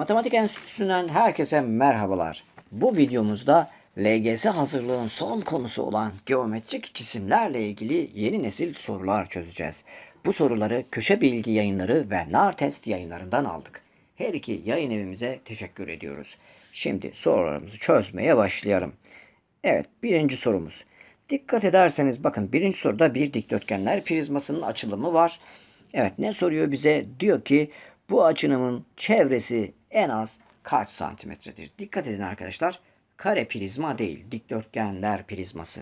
Matematik Enstitüsü'nden herkese merhabalar. Bu videomuzda LGS hazırlığın son konusu olan geometrik cisimlerle ilgili yeni nesil sorular çözeceğiz. Bu soruları Köşe Bilgi Yayınları ve Nar Test yayınlarından aldık. Her iki yayın evimize teşekkür ediyoruz. Şimdi sorularımızı çözmeye başlayalım. Evet birinci sorumuz. Dikkat ederseniz bakın birinci soruda bir dikdörtgenler prizmasının açılımı var. Evet ne soruyor bize? Diyor ki bu açınımın çevresi en az kaç santimetredir? Dikkat edin arkadaşlar. Kare prizma değil dikdörtgenler prizması.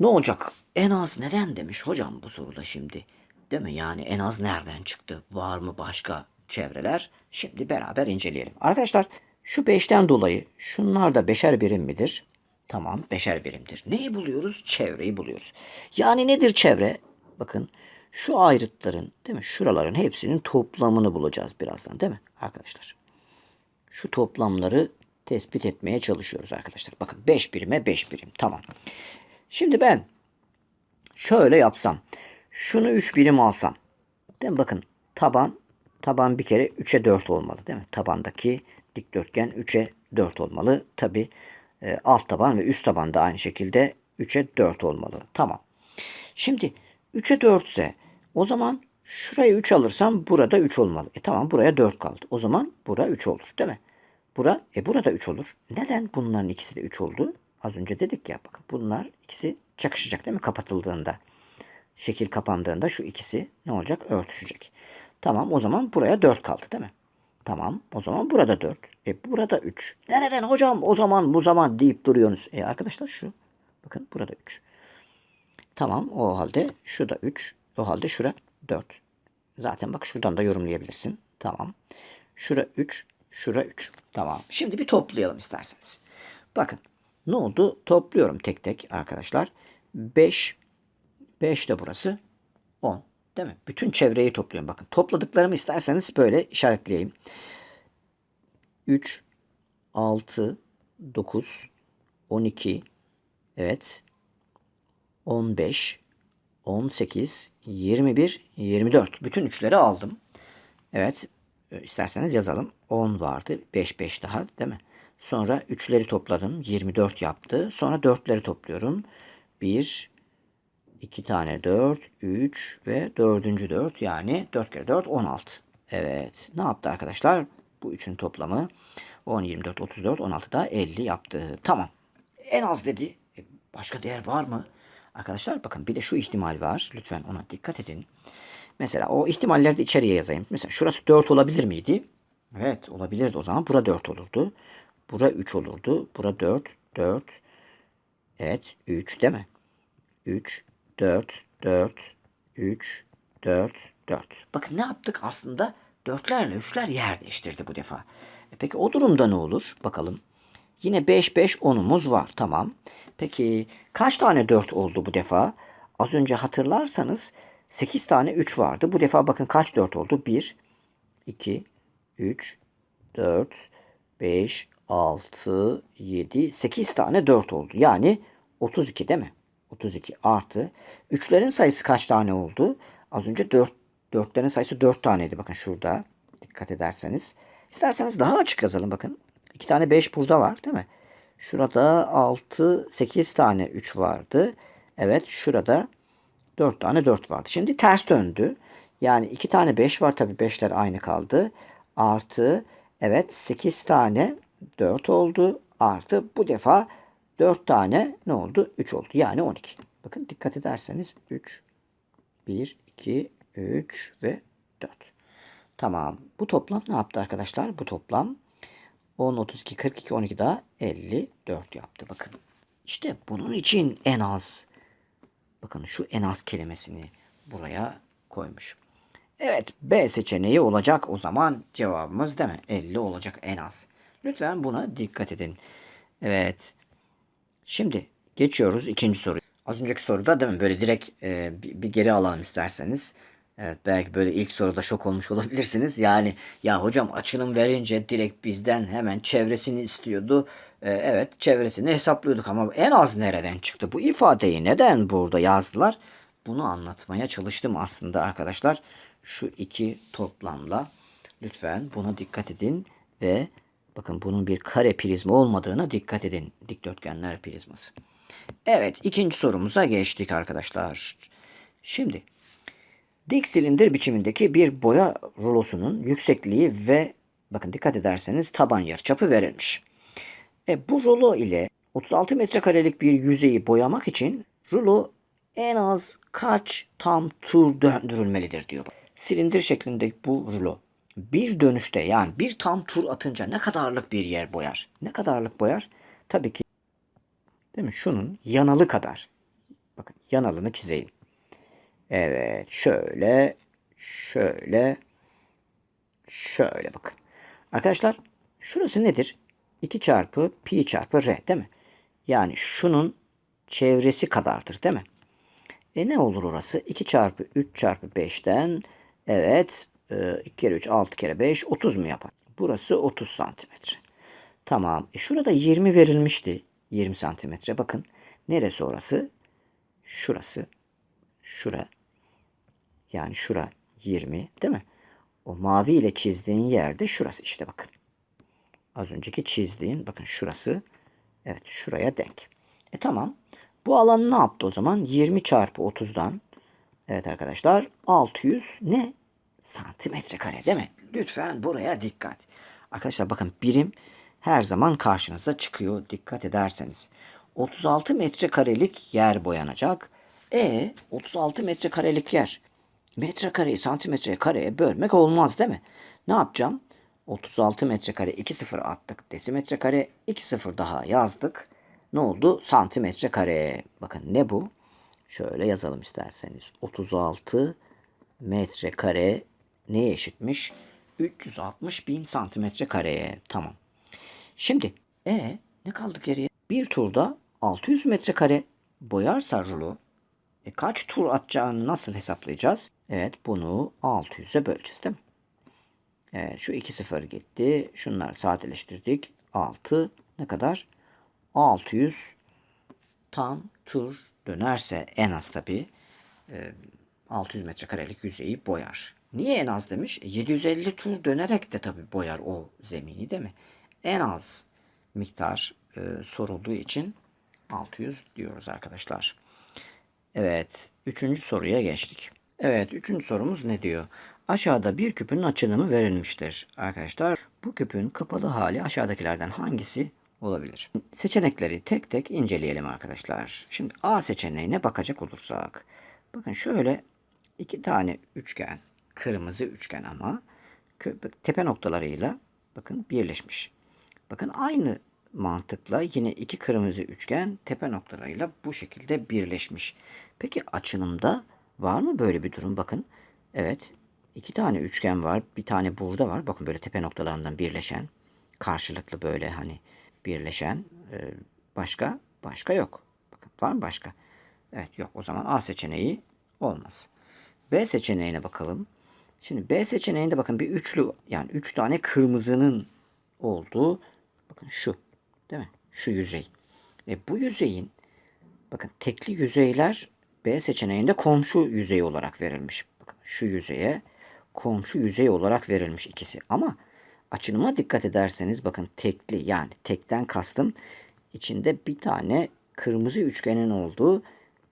Ne olacak? En az neden demiş hocam bu soruda şimdi. Değil mi? Yani en az nereden çıktı? Var mı başka çevreler? Şimdi beraber inceleyelim. Arkadaşlar şu 5'ten dolayı şunlar da beşer birim midir? Tamam beşer birimdir. Neyi buluyoruz? Çevreyi buluyoruz. Yani nedir çevre? Bakın şu ayrıtların değil mi? Şuraların hepsinin toplamını bulacağız birazdan değil mi arkadaşlar? Şu toplamları tespit etmeye çalışıyoruz arkadaşlar. Bakın 5 birime 5 birim. Tamam. Şimdi ben şöyle yapsam. Şunu 3 birim alsam. Değil mi? Bakın taban taban bir kere 3'e 4 olmalı değil mi? Tabandaki dikdörtgen 3'e 4 olmalı. Tabi alt taban ve üst taban da aynı şekilde 3'e 4 olmalı. Tamam. Şimdi 3'e 4 ise o zaman şuraya 3 alırsam burada 3 olmalı. E tamam buraya 4 kaldı. O zaman bura 3 olur değil mi? Bura, e burada 3 olur. Neden bunların ikisi de 3 oldu? Az önce dedik ya bakın bunlar ikisi çakışacak değil mi kapatıldığında. Şekil kapandığında şu ikisi ne olacak? Örtüşecek. Tamam o zaman buraya 4 kaldı değil mi? Tamam o zaman burada 4. E burada 3. Nereden hocam o zaman bu zaman deyip duruyorsunuz. E arkadaşlar şu. Bakın burada 3. Tamam o halde şu da 3. O halde şura 4. Zaten bak şuradan da yorumlayabilirsin. Tamam. Şura 3. Şura 3. Tamam. Şimdi bir toplayalım isterseniz. Bakın ne oldu? Topluyorum tek tek arkadaşlar. 5. 5 de burası. 10. Değil mi? Bütün çevreyi topluyorum. Bakın topladıklarımı isterseniz böyle işaretleyeyim. 3, 6, 9, 12, evet, 15, 18, 21, 24. Bütün üçleri aldım. Evet, e, isterseniz yazalım. 10 vardı. 5, 5 daha değil mi? Sonra üçleri topladım. 24 yaptı. Sonra 4'leri topluyorum. 1, 2 tane 4, 3 ve 4. 4 yani 4 kere 4 16. Evet. Ne yaptı arkadaşlar? Bu üçün toplamı 10, 24, 34, 16 da 50 yaptı. Tamam. En az dedi. E, Başka değer var mı? Arkadaşlar bakın bir de şu ihtimal var. Lütfen ona dikkat edin. Mesela o ihtimalleri de içeriye yazayım. Mesela şurası 4 olabilir miydi? Evet olabilirdi o zaman. Bura 4 olurdu. Bura 3 olurdu. Bura 4, 4. Evet 3 değil mi? 3, 4, 4, 3, 4, 4. Bakın ne yaptık aslında? Dörtlerle üçler yer değiştirdi bu defa. E peki o durumda ne olur? Bakalım. Yine 5, 5, 10'umuz var. Tamam. Peki kaç tane 4 oldu bu defa? Az önce hatırlarsanız 8 tane 3 vardı. Bu defa bakın kaç 4 oldu? 1, 2, 3, 4, 5, 6, 7, 8 tane 4 oldu. Yani 32 değil mi? 32 artı. Üçlerin sayısı kaç tane oldu? Az önce 4, dörtlerin sayısı 4 taneydi. Bakın şurada. Dikkat ederseniz. İsterseniz daha açık yazalım bakın. 2 tane 5 burada var değil mi? Şurada 6, 8 tane 3 vardı. Evet şurada 4 tane 4 vardı. Şimdi ters döndü. Yani 2 tane 5 var tabi 5'ler aynı kaldı. Artı evet 8 tane 4 oldu. Artı bu defa 4 tane ne oldu? 3 oldu. Yani 12. Bakın dikkat ederseniz 3, 1, 2, 3 ve 4. Tamam. Bu toplam ne yaptı arkadaşlar? Bu toplam 10, 32, 42, 12 daha 54 yaptı. Bakın. İşte bunun için en az. Bakın şu en az kelimesini buraya koymuş. Evet B seçeneği olacak o zaman cevabımız değil mi? 50 olacak en az. Lütfen buna dikkat edin. Evet. Şimdi geçiyoruz ikinci soruya. Az önceki soruda değil mi? Böyle direkt e, bir, bir geri alalım isterseniz. Evet belki böyle ilk soruda şok olmuş olabilirsiniz. Yani ya hocam açılım verince direkt bizden hemen çevresini istiyordu. E, evet çevresini hesaplıyorduk ama en az nereden çıktı? Bu ifadeyi neden burada yazdılar? Bunu anlatmaya çalıştım aslında arkadaşlar. Şu iki toplamla lütfen buna dikkat edin. Ve bakın bunun bir kare prizma olmadığına dikkat edin. Dikdörtgenler prizması. Evet ikinci sorumuza geçtik arkadaşlar. Şimdi dik silindir biçimindeki bir boya rulosunun yüksekliği ve bakın dikkat ederseniz taban yarıçapı verilmiş. E, bu rulo ile 36 metrekarelik bir yüzeyi boyamak için rulo en az kaç tam tur döndürülmelidir diyor. Silindir şeklindeki bu rulo bir dönüşte yani bir tam tur atınca ne kadarlık bir yer boyar? Ne kadarlık boyar? Tabii ki değil mi? Şunun yanalı kadar. Bakın yanalını çizeyim. Evet şöyle şöyle şöyle bakın. Arkadaşlar şurası nedir? 2 çarpı pi çarpı r değil mi? Yani şunun çevresi kadardır değil mi? E ne olur orası? 2 çarpı 3 çarpı 5'ten evet 2 kere 3 6 kere 5 30 mu yapar? Burası 30 santimetre. Tamam. E şurada 20 verilmişti. 20 santimetre. Bakın neresi orası? Şurası. Şura. Yani şura 20 değil mi? O mavi ile çizdiğin yerde şurası işte bakın. Az önceki çizdiğin bakın şurası. Evet şuraya denk. E tamam. Bu alan ne yaptı o zaman? 20 çarpı 30'dan. Evet arkadaşlar 600 ne? Santimetre kare değil mi? Lütfen buraya dikkat. Arkadaşlar bakın birim her zaman karşınıza çıkıyor. Dikkat ederseniz. 36 metrekarelik yer boyanacak. E 36 metrekarelik yer. Metrekareyi santimetreye kareye bölmek olmaz değil mi? Ne yapacağım? 36 metrekare 2 sıfır attık. Desimetre kare 2 sıfır daha yazdık. Ne oldu? Santimetre kare. Bakın ne bu? Şöyle yazalım isterseniz. 36 metrekare neye eşitmiş? 360 bin santimetre kareye. Tamam. Şimdi e ne kaldı geriye? Bir turda 600 metrekare boyarsa rulo e, kaç tur atacağını nasıl hesaplayacağız? Evet bunu 600'e böleceğiz değil mi? Evet şu 2 0 gitti. Şunları sadeleştirdik. 6 ne kadar? 600 tam tur dönerse en az tabi 600 metrekarelik yüzeyi boyar. Niye en az demiş? E, 750 tur dönerek de tabi boyar o zemini değil mi? En az miktar e, sorulduğu için 600 diyoruz arkadaşlar. Evet, üçüncü soruya geçtik. Evet, üçüncü sorumuz ne diyor? Aşağıda bir küpün açılımı verilmiştir. Arkadaşlar, bu küpün kapalı hali aşağıdakilerden hangisi olabilir? Seçenekleri tek tek inceleyelim arkadaşlar. Şimdi A seçeneğine bakacak olursak. Bakın şöyle iki tane üçgen, kırmızı üçgen ama tepe noktalarıyla bakın birleşmiş. Bakın aynı mantıkla yine iki kırmızı üçgen tepe noktalarıyla bu şekilde birleşmiş. Peki açılımda var mı böyle bir durum? Bakın evet iki tane üçgen var. Bir tane burada var. Bakın böyle tepe noktalarından birleşen karşılıklı böyle hani birleşen e, başka başka yok. Bakın var mı başka? Evet yok. O zaman A seçeneği olmaz. B seçeneğine bakalım. Şimdi B seçeneğinde bakın bir üçlü yani üç tane kırmızının olduğu bakın şu değil mi? Şu yüzey. E bu yüzeyin bakın tekli yüzeyler B seçeneğinde komşu yüzey olarak verilmiş. Bakın şu yüzeye komşu yüzey olarak verilmiş ikisi. Ama açılıma dikkat ederseniz bakın tekli yani tekten kastım içinde bir tane kırmızı üçgenin olduğu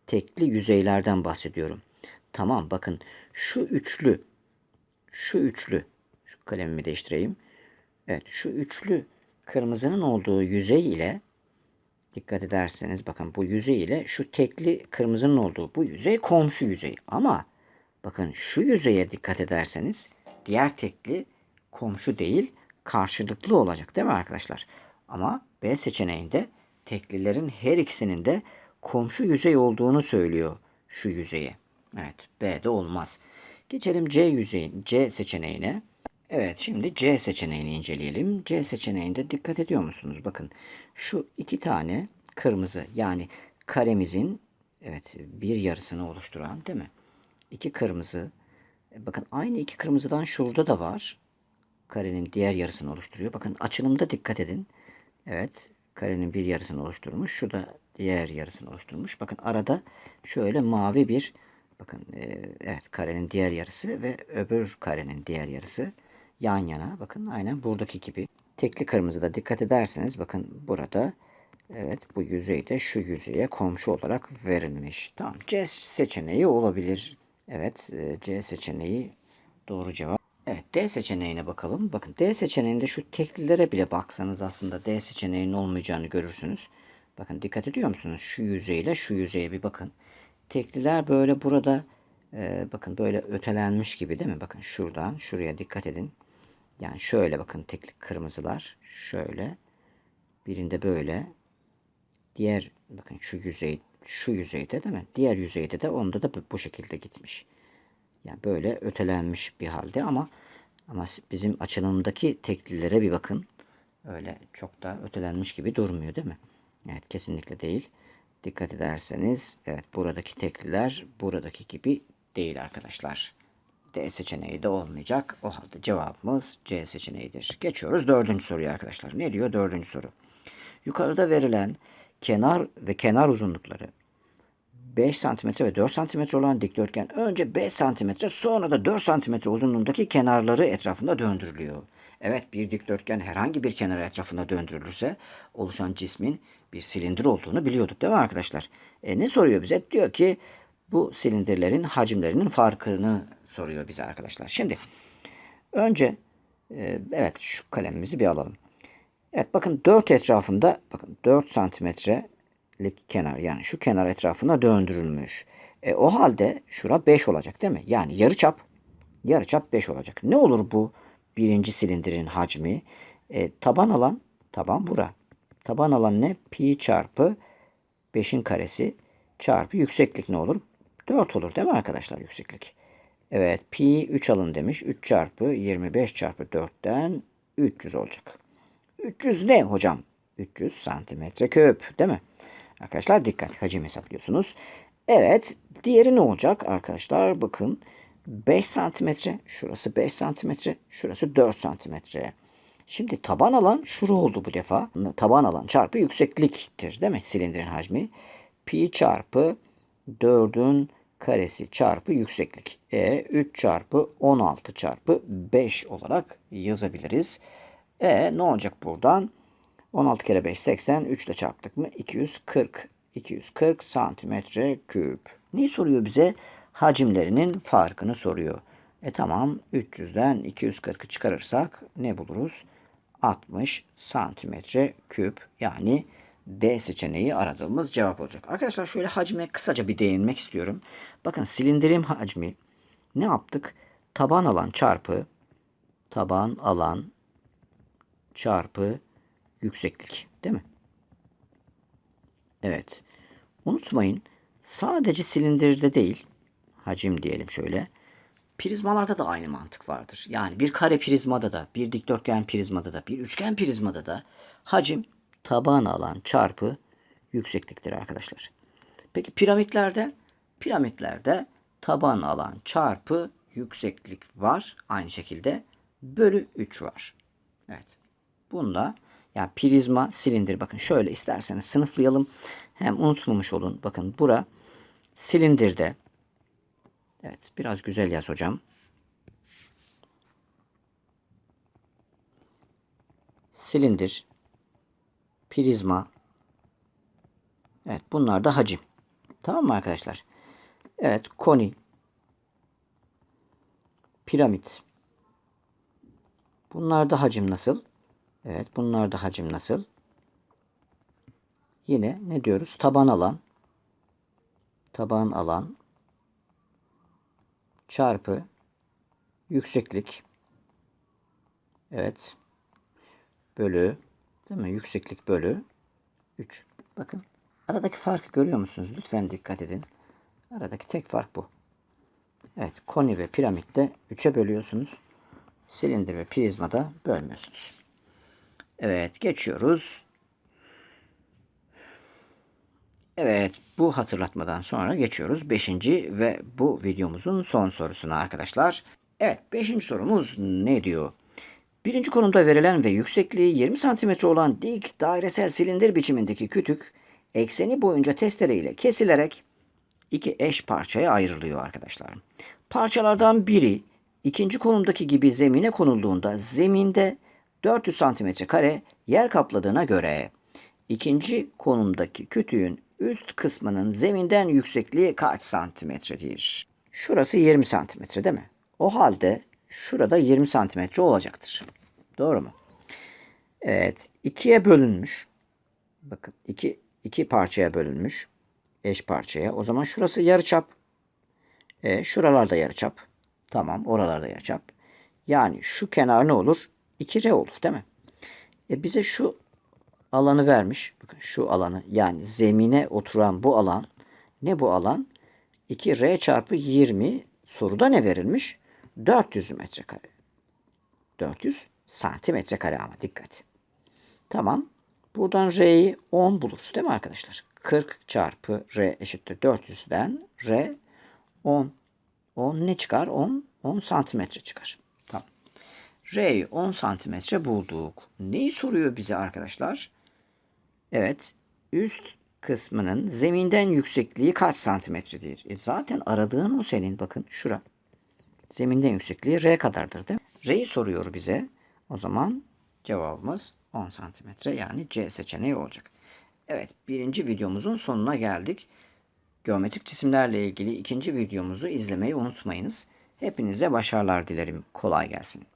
tekli yüzeylerden bahsediyorum. Tamam bakın şu üçlü şu üçlü şu kalemimi değiştireyim. Evet şu üçlü kırmızının olduğu yüzey ile dikkat ederseniz bakın bu yüzey ile şu tekli kırmızının olduğu bu yüzey komşu yüzey. Ama bakın şu yüzeye dikkat ederseniz diğer tekli komşu değil karşılıklı olacak değil mi arkadaşlar? Ama B seçeneğinde teklilerin her ikisinin de komşu yüzey olduğunu söylüyor şu yüzeye. Evet B'de olmaz. Geçelim C yüzeyin C seçeneğine. Evet şimdi C seçeneğini inceleyelim. C seçeneğinde dikkat ediyor musunuz? Bakın şu iki tane kırmızı yani karemizin evet bir yarısını oluşturan değil mi? İki kırmızı. Bakın aynı iki kırmızıdan şurada da var. Karenin diğer yarısını oluşturuyor. Bakın açılımda dikkat edin. Evet karenin bir yarısını oluşturmuş. Şu diğer yarısını oluşturmuş. Bakın arada şöyle mavi bir bakın e, evet karenin diğer yarısı ve öbür karenin diğer yarısı yan yana. Bakın aynen buradaki gibi. Tekli kırmızıda dikkat ederseniz bakın burada evet bu yüzey de şu yüzeye komşu olarak verilmiş. Tamam C seçeneği olabilir. Evet e, C seçeneği doğru cevap. Evet D seçeneğine bakalım. Bakın D seçeneğinde şu teklilere bile baksanız aslında D seçeneğinin olmayacağını görürsünüz. Bakın dikkat ediyor musunuz? Şu yüzeyle şu yüzeye bir bakın. Tekliler böyle burada e, bakın böyle ötelenmiş gibi değil mi? Bakın şuradan şuraya dikkat edin. Yani şöyle bakın tekli kırmızılar. Şöyle. Birinde böyle. Diğer bakın şu yüzey şu yüzeyde değil mi? Diğer yüzeyde de onda da bu şekilde gitmiş. Yani böyle ötelenmiş bir halde ama ama bizim açılımdaki teklilere bir bakın. Öyle çok da ötelenmiş gibi durmuyor değil mi? Evet kesinlikle değil. Dikkat ederseniz evet buradaki tekliler buradaki gibi değil arkadaşlar. D seçeneği de olmayacak. O halde cevabımız C seçeneğidir. Geçiyoruz dördüncü soruya arkadaşlar. Ne diyor dördüncü soru? Yukarıda verilen kenar ve kenar uzunlukları 5 cm ve 4 cm olan dikdörtgen önce 5 cm sonra da 4 cm uzunluğundaki kenarları etrafında döndürülüyor. Evet bir dikdörtgen herhangi bir kenarı etrafında döndürülürse oluşan cismin bir silindir olduğunu biliyorduk değil mi arkadaşlar? E, ne soruyor bize? Diyor ki bu silindirlerin hacimlerinin farkını soruyor bize arkadaşlar. Şimdi önce e, evet şu kalemimizi bir alalım. Evet bakın 4 etrafında bakın 4 santimetrelik kenar yani şu kenar etrafına döndürülmüş. E, o halde şura 5 olacak değil mi? Yani yarıçap yarıçap 5 olacak. Ne olur bu birinci silindirin hacmi? E, taban alan taban bura. Taban alan ne? Pi çarpı 5'in karesi çarpı yükseklik ne olur? 4 olur değil mi arkadaşlar yükseklik? Evet pi 3 alın demiş. 3 çarpı 25 çarpı 4'ten 300 olacak. 300 ne hocam? 300 santimetre küp değil mi? Arkadaşlar dikkat hacim hesaplıyorsunuz. Evet diğeri ne olacak arkadaşlar? Bakın 5 santimetre şurası 5 santimetre şurası 4 santimetre. Şimdi taban alan şura oldu bu defa. Taban alan çarpı yüksekliktir değil mi? Silindirin hacmi. Pi çarpı 4'ün karesi çarpı yükseklik. E 3 çarpı 16 çarpı 5 olarak yazabiliriz. E ne olacak buradan? 16 kere 5 80. 3 ile çarptık mı? 240. 240 santimetre küp. Neyi soruyor bize? Hacimlerinin farkını soruyor. E tamam 300'den 240'ı çıkarırsak ne buluruz? 60 santimetre küp yani D seçeneği aradığımız cevap olacak. Arkadaşlar şöyle hacme kısaca bir değinmek istiyorum. Bakın silindirim hacmi ne yaptık? Taban alan çarpı taban alan çarpı yükseklik değil mi? Evet. Unutmayın sadece silindirde değil hacim diyelim şöyle. Prizmalarda da aynı mantık vardır. Yani bir kare prizmada da, bir dikdörtgen prizmada da, bir üçgen prizmada da hacim taban alan çarpı yüksekliktir arkadaşlar. Peki piramitlerde? Piramitlerde taban alan çarpı yükseklik var. Aynı şekilde bölü 3 var. Evet. Bunda yani prizma, silindir bakın şöyle isterseniz sınıflayalım. Hem unutmamış olun. Bakın bura silindirde Evet biraz güzel yaz hocam. Silindir, prizma. Evet bunlar da hacim. Tamam mı arkadaşlar? Evet koni, piramit. Bunlar da hacim nasıl? Evet bunlar da hacim nasıl? Yine ne diyoruz? Taban alan. Taban alan çarpı yükseklik evet bölü değil mi? Yükseklik bölü 3. Bakın aradaki farkı görüyor musunuz? Lütfen dikkat edin. Aradaki tek fark bu. Evet koni ve piramitte 3'e bölüyorsunuz. Silindir ve prizmada bölmüyorsunuz. Evet geçiyoruz. Evet bu hatırlatmadan sonra geçiyoruz 5. ve bu videomuzun son sorusuna arkadaşlar. Evet 5. sorumuz ne diyor? Birinci konumda verilen ve yüksekliği 20 cm olan dik dairesel silindir biçimindeki kütük ekseni boyunca testere ile kesilerek iki eş parçaya ayrılıyor arkadaşlar. Parçalardan biri İkinci konumdaki gibi zemine konulduğunda zeminde 400 santimetre kare yer kapladığına göre ikinci konumdaki kütüğün üst kısmının zeminden yüksekliği kaç santimetredir? Şurası 20 santimetre değil mi? O halde şurada 20 santimetre olacaktır. Doğru mu? Evet. ikiye bölünmüş. Bakın iki, iki parçaya bölünmüş. Eş parçaya. O zaman şurası yarıçap. E, şuralarda yarıçap. Tamam. Oralarda yarıçap. Yani şu kenar ne olur? 2R olur değil mi? E bize şu alanı vermiş. Bakın şu alanı yani zemine oturan bu alan ne bu alan? 2R çarpı 20 soruda ne verilmiş? 400 metrekare. 400 santimetre kare ama dikkat. Tamam. Buradan R'yi 10 buluruz değil mi arkadaşlar? 40 çarpı R eşittir 400'den R 10. 10 ne çıkar? 10, 10 santimetre çıkar. Tamam. R'yi 10 santimetre bulduk. Neyi soruyor bize arkadaşlar? Evet. Üst kısmının zeminden yüksekliği kaç santimetredir? E zaten aradığın o senin. Bakın şura. Zeminden yüksekliği R kadardır değil mi? R'yi soruyor bize. O zaman cevabımız 10 santimetre yani C seçeneği olacak. Evet birinci videomuzun sonuna geldik. Geometrik cisimlerle ilgili ikinci videomuzu izlemeyi unutmayınız. Hepinize başarılar dilerim. Kolay gelsin.